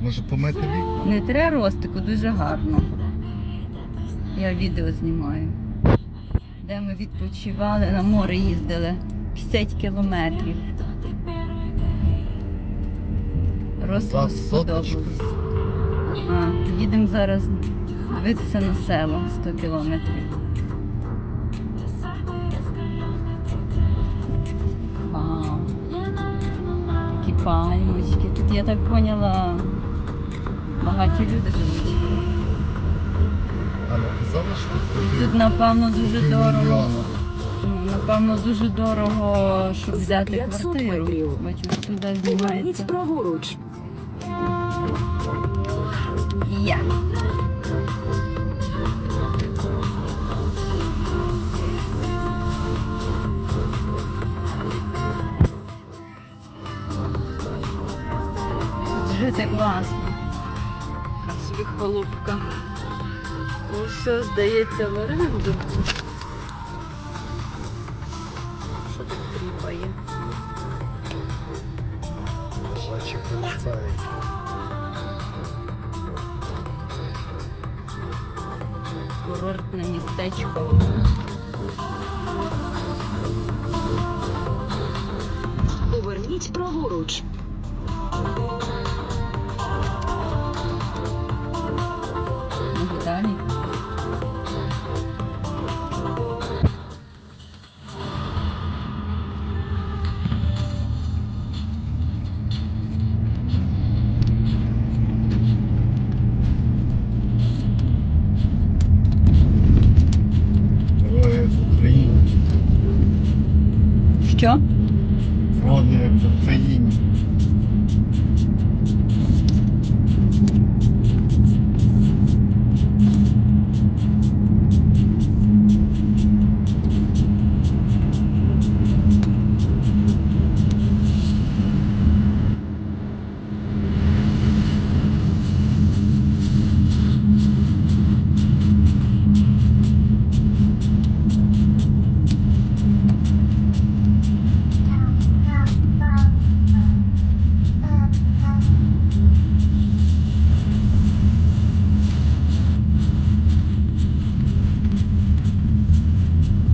Може помити вікна? Не треба ростику, дуже гарно. Я відео знімаю. Де ми відпочивали, на море їздили 50 кілометрів. За сподобалось. Їдемо зараз дивитися на село 100 кілометрів. Вау. Такі пальмочки. Тут я так поняла, багаті люди живуть. Не тут напевно, дуже дорого. Ну, Напевно, дуже дорого, щоб взяти квартиру. Бачу, туди Поверніть знімається. праворуч. Я. Жити класно. Собі холопка. Усе здається в оренду. Що тут тріпає? Зайчик вилітає. Курортне містечко. Поверніть праворуч. Що? Вроді це їм.